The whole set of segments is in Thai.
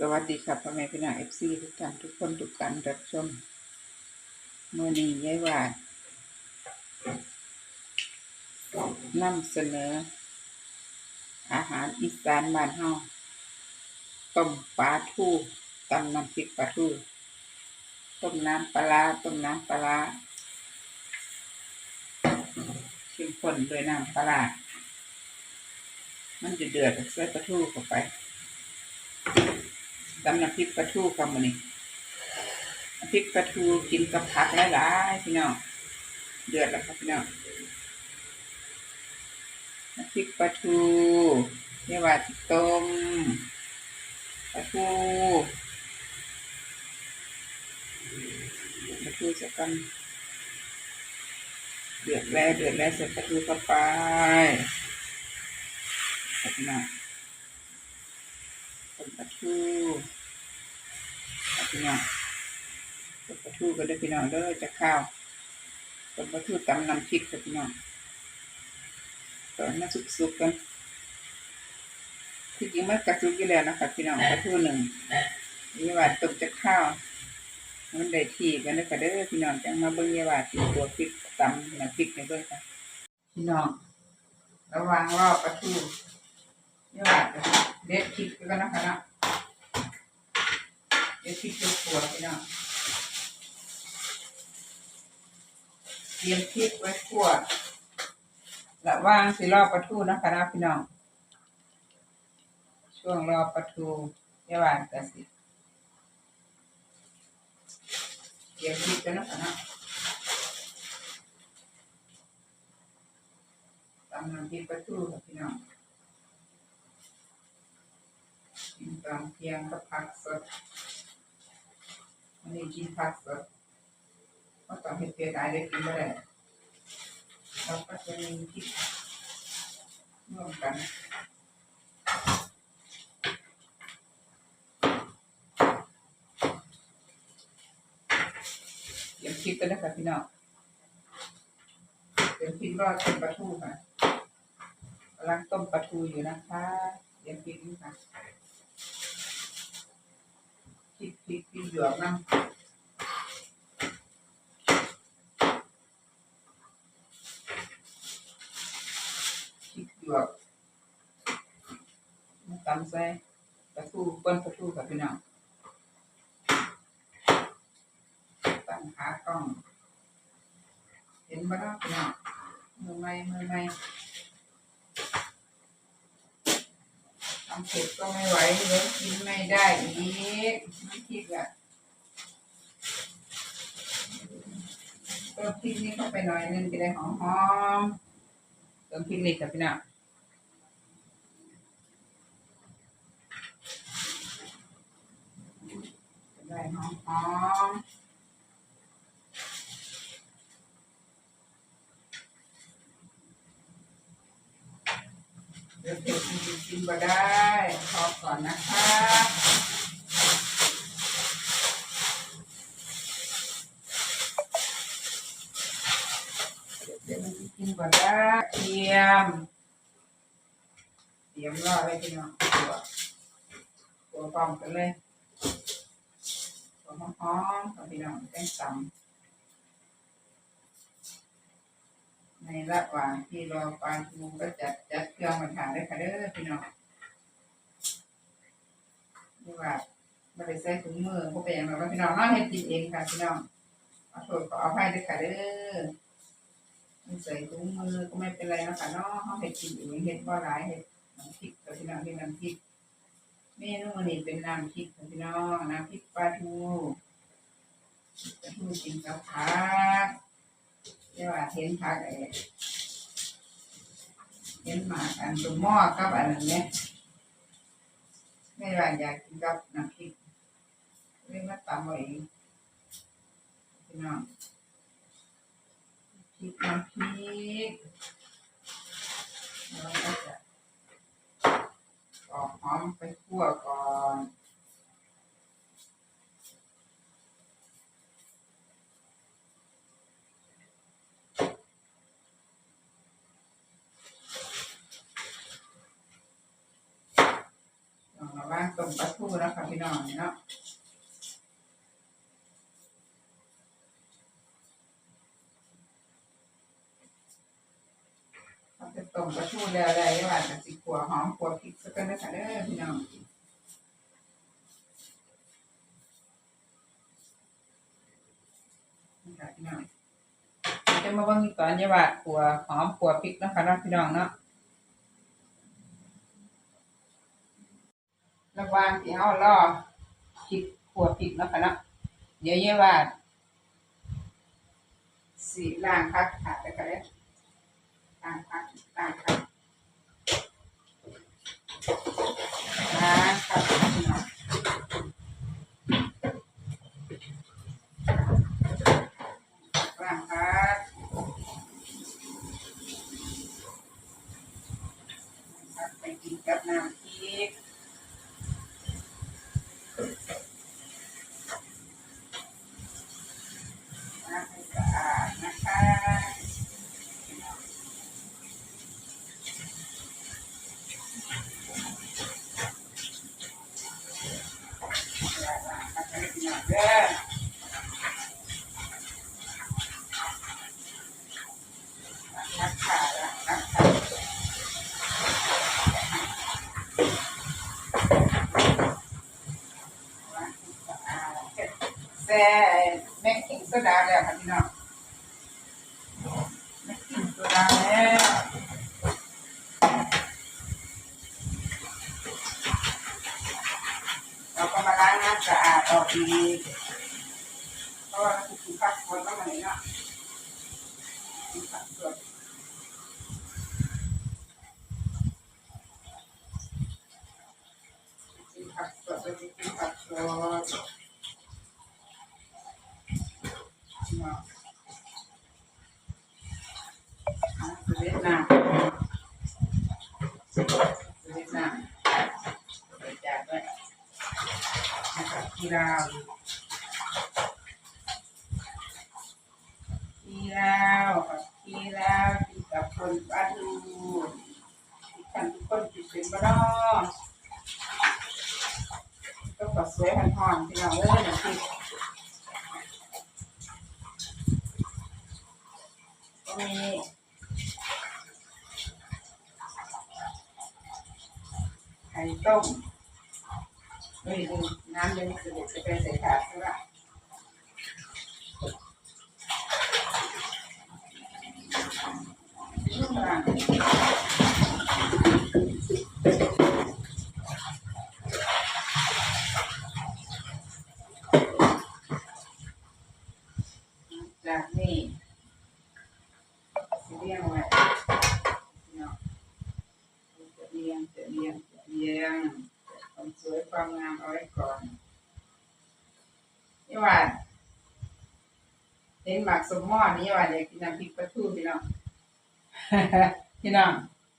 สวัสดีครับพ่อแม่พี่น้องเอฟซีทุกท่านทุกคนทุกการรับชมเมื่อนี้ยายวาดนำเสนอ อาหารอีสานบ้านเฮาต้มปลาทูตำน้ำพริกปลาทูต้มน้ำปลาต้มน้ำปลาร้าเข้มข้นด้วยน้ำปลาร้ามันจะเดือดใส่ปลาทูเข้าไป ตำน้ำพริกปลาทูครับมื้อนี้พริกปลาทูกินกับผักหลายๆพี่น้องเดือดแล้วครับพี่น้องน้ำพริกปลาทูเนี่ยว่าต้มปลาทูปลาทูจะกันเดือดแล้วเดือดแล้วใส่ปลาทูเข้าไปครับพี่น้องต้มปลาทู พี่น้องต้นปลาทูก็ได้พี่น้องเด้อจะข้าวต้นปลาทูตำน้ำพริกครับพี่น้องตอนมาสุกๆกันที่จริงมันกระสุกอยู่แล้วนะครับพี่น้องปลาทูหนึ่งนี่ว่าต้มจะข้าวมันได้ที่กันเด้อค่ะเด้อพี่น้องจังมาเบิ่งยาว่าติตัวพริกตำน้ำพริกในเบิ่งค่ะพี่น้องระวังรอบปลาทูยาว่าเด็ดพริกกันนะคะเนาะ ดี๋ยวพริกตัวขัวพี่น้องเตรียมพริกไว้ขั่วระว่างสิรอบปลาทูนะคะนะพี่น้อง ช่วงรอปลาทูยาวานกะสิเตรียมพริกกันนะคะนะตำน้ำพริกปลาทูค่ะพี่น้องกินตอนเที่ยงกับผักสด อันนี้กินผักสดก็ต้องเห็ดเปียกได้ได้กินไม่ได้เราก็จะมีพริกร่วมกันเตรียมพริกกันนะคะพี่น้องเตรียมพริกรอดต้มปลาทูค่ะกำลังต้มปลาทูอยู่นะคะเตรียมพริกนี่ค่ะพ ริกพริกพริกหยวกน้ำพริกหยวกมาตำใส่ปลาทูก้นปลาทูกับพี่น้องตั้งขากล้อง เห็นบ้างพี่น้องมือไม่มือไม่ทำ เผ็ดก็ไม่ไหวเดี๋ยกินไม่ได้อีกไม่คิดอะเติมพริกนี้เข้าไปหน่อยนึงจะได้หอมๆเติมพริกนิดกับพี่น้องได้หอมห เดี๋ยวเผ็ดมันกินมาได้พอก่อนนะคะเดี๋ยวมันกินมาได้เทียมเตรียมรอไว้พี่น้องตัวตัวพร้อมกันเลยตัวหอมๆกับพี่น้องแป้งตำ ในระหว่างที่รอปลาทูก็จัดจัดเครื่องมาทานได้ค่ะเด้อพี่น้องนี่ว่าไม่ได้ใส่ถุงมือพวกเป็นอย่างไรพี่น้องน้องเฮ็ดกินเองค่ะพี่น้องขอโทษขออภัยด้วยค่ะเด้อไม่ใส่ถุงมือก็ไม่เป็นไรนะคะเนาะเขาเฮ็ดกินเองเฮ็ดบ่หลายเฮ็ดน้ำพริกกับพี่น้องเป็นน้ำพริกเมนูนี้เป็นน้ำพริกกับพี่น้องน้ำพริกปลาทูปลาทูกินกับผัก เรียกว่าเห็นผักไอ้เห็นหมากันตัวหม้อกับอันนั้นเนี่ยไม่ว่าอยากกินกับน้ำพริกเรียกว่าตำไว้พี่น้องพริกน้ำพริกแล้วก็จะออกหอมไปคั่วก่อนลองมาว่าง ต้มมปลาทูแล้วค่ะพี่น้องเนาะเอาไปต้มปลาทูแล้วอะไรว่าจะสิขัวหอมขัวพริกสักกันนะคะเด้อพี่น้องจะมาเบิ่งตอนยี่ว่าขัวหอมขัวพริกนะคะเนาะพี่น้องเนาะ ระหว่างที่เรารอพริกขัวพริกเนาะค่ะเนาะเดี๋ยวเยาว่าสีล้างพักขาดไปกันเลยล้างพักล้างพักล้างพักพี่น้องล้างพักพักไปกินกับน้ำพริก ม่ขิงโซดาแล้วค่ะพี่น้องแม่ขิงโซดาแล้วเราก็มาล้างน้ำสะอาดออกดีเพราะว่าเราถูกผักสดต้องมาเลยเนาะกินผักสดกินผักสดเราจะกินผักสดเนาะอะสวิตน้ำสวิตน้ำใส่จานด้วยนะครับที่ลา ก็มีไข่ต้มเฮ้ยดูน้ำยังคือเด็กจะไปใส่ถาดใช่ปะช่วงหลังจากนี่ เรียงไว้เนาะจะเรียงจะเรียงจะเรียงความสวยความงามเอาไว้ก่อนนี่ว่าเห็นหมากสมมอนี่ว่าอยากกินน้ำพริกปลาทูพี่น้องพี่น้อง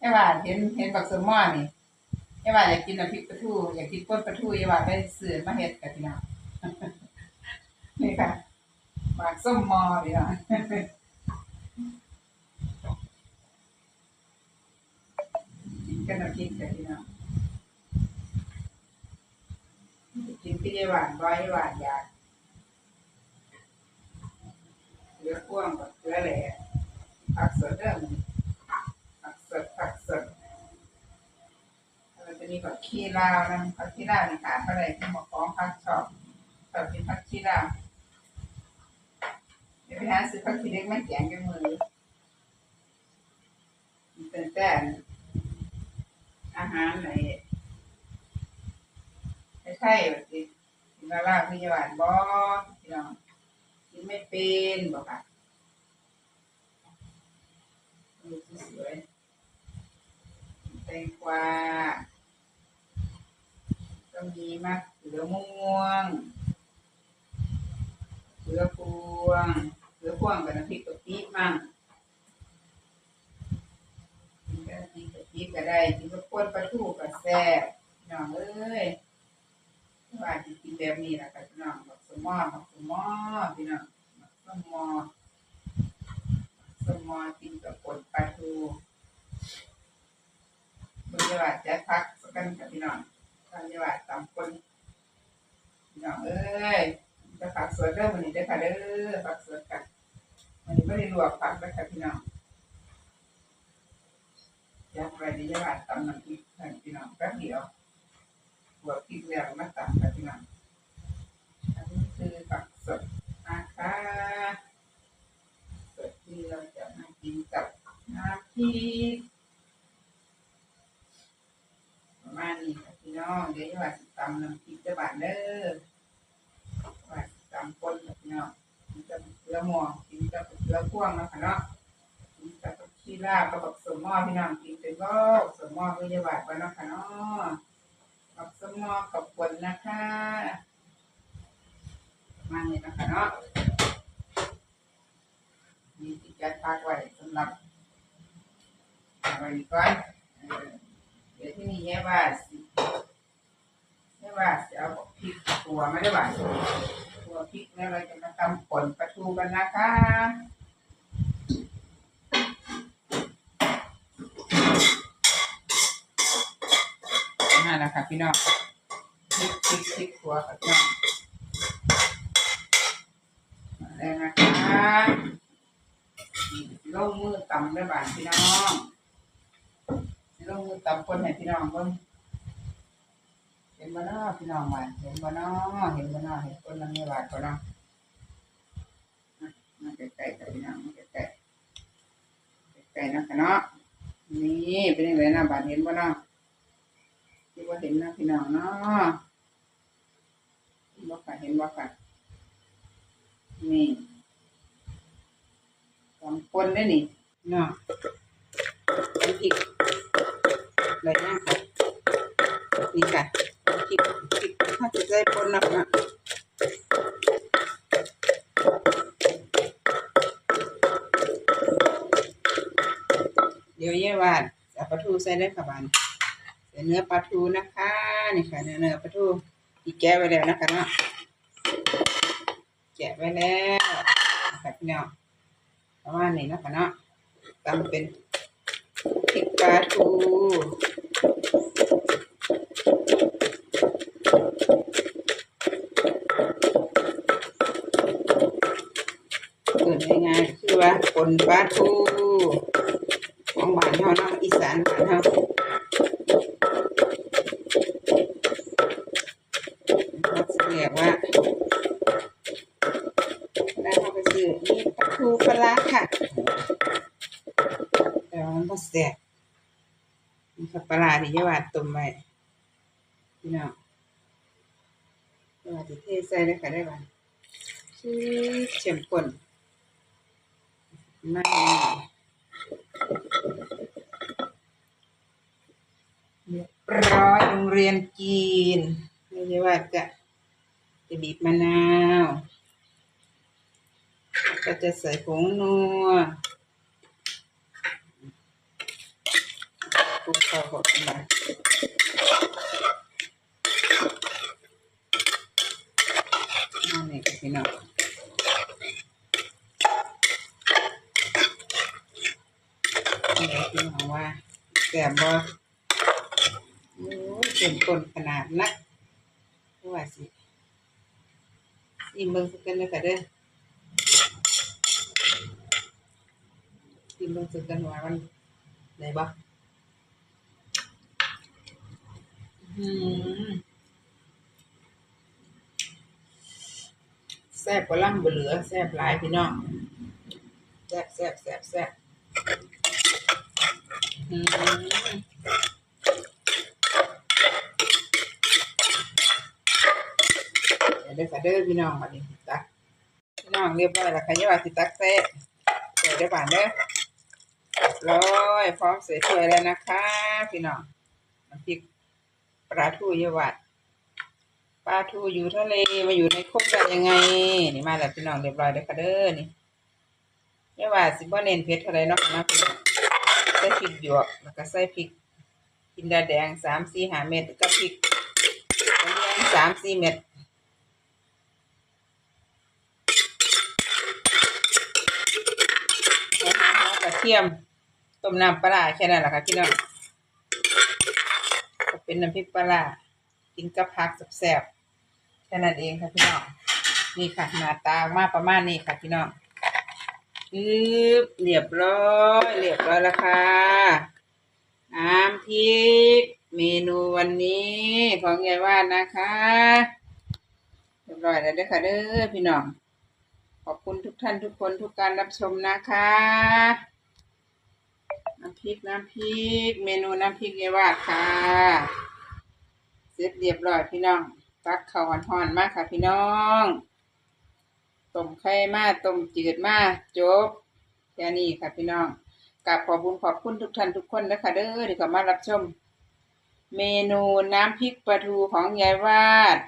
นี่ว่าเห็นเห็นหมากสมมอนี่นี่ว่าอยากกินน้ำพริกปลาทูอยากกินก้นปลาทูนี่ว่าไปซื้อมาเฮ็ดกับพี่น้องนี่ค่ะหมากส้มมอพี่น้อง กินกันน้ำพริกกับพี่น้องกินพี่หวานร้อยหวานอยากเหลือพ่วงกับเหลือแหล่ผักสดเด้อมันผักสดผักสดเราจะมีผักขี้ลาวนะผักขี้ลาวนี่ขาดอะไรที่หมอของผักชอบชอบกินผักขี้ลาวเดี๋ยวไปหาซื้อผักขี้เล็กมาแกงกันมือเป็นแต่อา หารไหนไม่ใช่แบบนี้กินมาลาพี่หวานบ่พี่น้องกินไม่เป็นบอกค่ะดูสวยแตงกวาก็มีมะเขือม่วงเขือพวงเขือพวงกับน้ำพริกกะปิมั่งกินกับ ดิบก็ได้กินกับข้นปลาทูก็แซ่บน้องเอ้ยว่าสิกินแบบนี้ล่ะค่ะน้องบักสมอบักสมอพี่น้องบักสมอสมอกินกับปนปลาทูบริวารจะพักกันกับพี่น้องบรรยากาศตามคนพี่น้องเอ้ยจะผักสวนเริ่มวันนี้ได้ค่ะเด้อผักสวนกันวันนี้ไม่ได้ลวกผักนะคะพี่น้อง ยากไปดียากตำน้ำพริกให้พี่น้องแป๊บเดียวลวกพริกแล้วมาตำค่ะพี่น้องอันนี้คือผักสดนะคะสดที่เราจะมากินกับน้ำพริกประมาณนี้ค่ะพี่น้องเดี๋ยวจะว่าสิตำน้ำพริกจะบาดเด้อว่าสิตำคนค่ะพี่น้องกินกับเกลือหม้อกินกับเกลือพ่วงนะคะเนาะกินกับ ชีลาบกับสมมอพี่น้องกินเป็นก็สมหม้อก็จะบาดไปนะคะเนาะบักสมมอกับคนนะคะมาณนี้นะคะเนาะมีที่จัดพักไว้สำหรับอาไว้ก่อนเดี๋ยวที่นี่แย่ว่าสิแย่ว่าจะเอาพริกตัวไม่ได้ว่าตัวพริกแล้วเราจะมาทำป่นปลาทูกันนะคะ แหละค่ะพี่น้องพริกพริกพริกตัวค่ะพี่น้องมาแล้วนะคะลงมือตำด้วยบานพี่น้องลงมือตำคนให้พี่น้องเบิ่งเห็นบ่เนาะพี่น้องว่าเห็นบ่เนาะเห็นบ่เนาะเห็นคนมันไมีบาดบ่เนาะอะมาใกล้ๆกับพี่น้องมาใกล้ๆใกล้ๆนะคะเนาะนี่เป็นยังไงนะบาดเห็นบ่เนาะ ที่ว่าเห็นนะพี่น้องเนาะเห็นบ่ค่ะเห็นบ่ค่ะนี่สองคนได้นี่เนาะน้ำพริกเลยนะค่ะนี่ค่ะพริกพริกถ้าจะได้ปนนะคะเดี๋ยวเย่วาดเอาปลาทูใส่ได้ค่ะบาน เนื้อปลาทูนะคะนี่ค่ะเนื้อปลาทูที่แกะไว้แล้วนะคะเนาะแกะไว้แล้วนะคะพี่น้องประมาณนี้นะคะเนาะตำเป็นพริกปลาทูเกิดง่ายๆคือว่าปนปลาทูของบ้านเฮาเนาะอีสานบ้านเฮาสิเรียกว่าแล้วเขาไปซื้อนี่ปลาทูปลาร้าค่ะแต่ว่ามันก็แซ่บ มีขับป ลาร้าที่ยายวาดต้มไว้พี่น้องยาวาดจะเทใส่ได้ค่ะได้บ้างชื่อเข็มข้นมากร้อยโรงเรียนจีนนี่ยายวาจะจะบีบมะนาว ก็จะใส่ผงนัว คลุกเข้าหมดมาอันนี้ก็พี่น้องนี่แหละพี่น้องว่าแซ่บบ่โอ้ยเต็มต้นขนาดนักว่าสิอิ่มเบิ่งสักกันเลยค่ะเด้ออิ่มเบิ่งสักกันว่ามันได้บ่ อืม แซ่บกว่าล่ำบ่เหลือ แซ่บหลายพี่น้องแซ่บแซ่บแซ่บแซ่บอืมเดี๋ยวเด้อค่ะเด้อพี่น้องมาดิตักพี่น้องเรียบร้อยแล้วค่ะอย่าว่าสิตักแซ่เดี๋ยวได้บานเด้อร้อยพร้อมเสร็จถ้วยแล้วนะคะ พี่น้อง ปลาทูเยาวัดปลาทูอยู่ทะเลมาอยู่ในคุกได้ยังไง นี่มาแล้วพี่น้องเรียบร้อยแล้วค่ะเด้อนี่เยาวัดสิบ่เน้นเผ็ดเท่าไรเนาะนะพี่น้องใส่พริกหยวกแล้วก็ใส่พริกกินดาแดงสามสี่ห้าเม็ดกับพริกกระเทียมสามสี่เม็ดแล้วหากระเทียมต้มน้ำปลาแค่นั้นแหละค่ะพี่น้อง เป็นน้ำพริกปลาร้ากินกับผักแซ่บๆแค่นั้นเองค่ะพี่น้องนี่ค่ะหน้าตามาประมาณนี้ค่ะพี่น้องอึ๊บเรียบร้อยเรียบร้อยแล้วค่ะน้ำพริกเมนูวันนี้ของยายว่านนะคะ เรียบร้อยแล้วเด้อค่ะเด้อพี่น้องขอบคุณทุกท่านทุกคนทุกการรับชมนะคะ น้ำพริกน้ำพริก เมนูน้ำพริกยายวาดค่ะเสร็จเรียบร้อยพี่น้อง ตักข้าวหอนๆมากค่ะพี่น้องต้มไข่มาต้มจืดมาจบแค่นี้ค่ะพี่น้องกับขอบคุณขอบคุณทุกท่านทุกคนนะคะเด้อที่เข้ามารับชม เมนูน้ำพริกปลาทูของยายวาด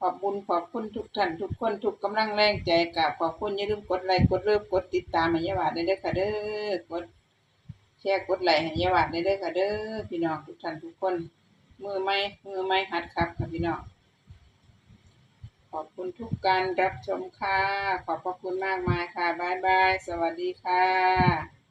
ขอบคุณขอบคุณทุกท่านทุกคนทุกกำลังแรงใจกับขอบคุณอย่าลืมกดไลค์กดเลิฟกดติดตามให้ยายวาดได้เด้อค่ะเด้อกด แชร์กดไลค์ให้ยาวาดได้เด้อค่ะเด้อพี่น้องทุกท่านทุกคน มือไม้มือไม้หัดครับค่ะพี่น้องขอบคุณทุกการรับชมค่ะ ขอบพระคุณมากมายค่ะ บ๊ายบาย สวัสดีค่ะ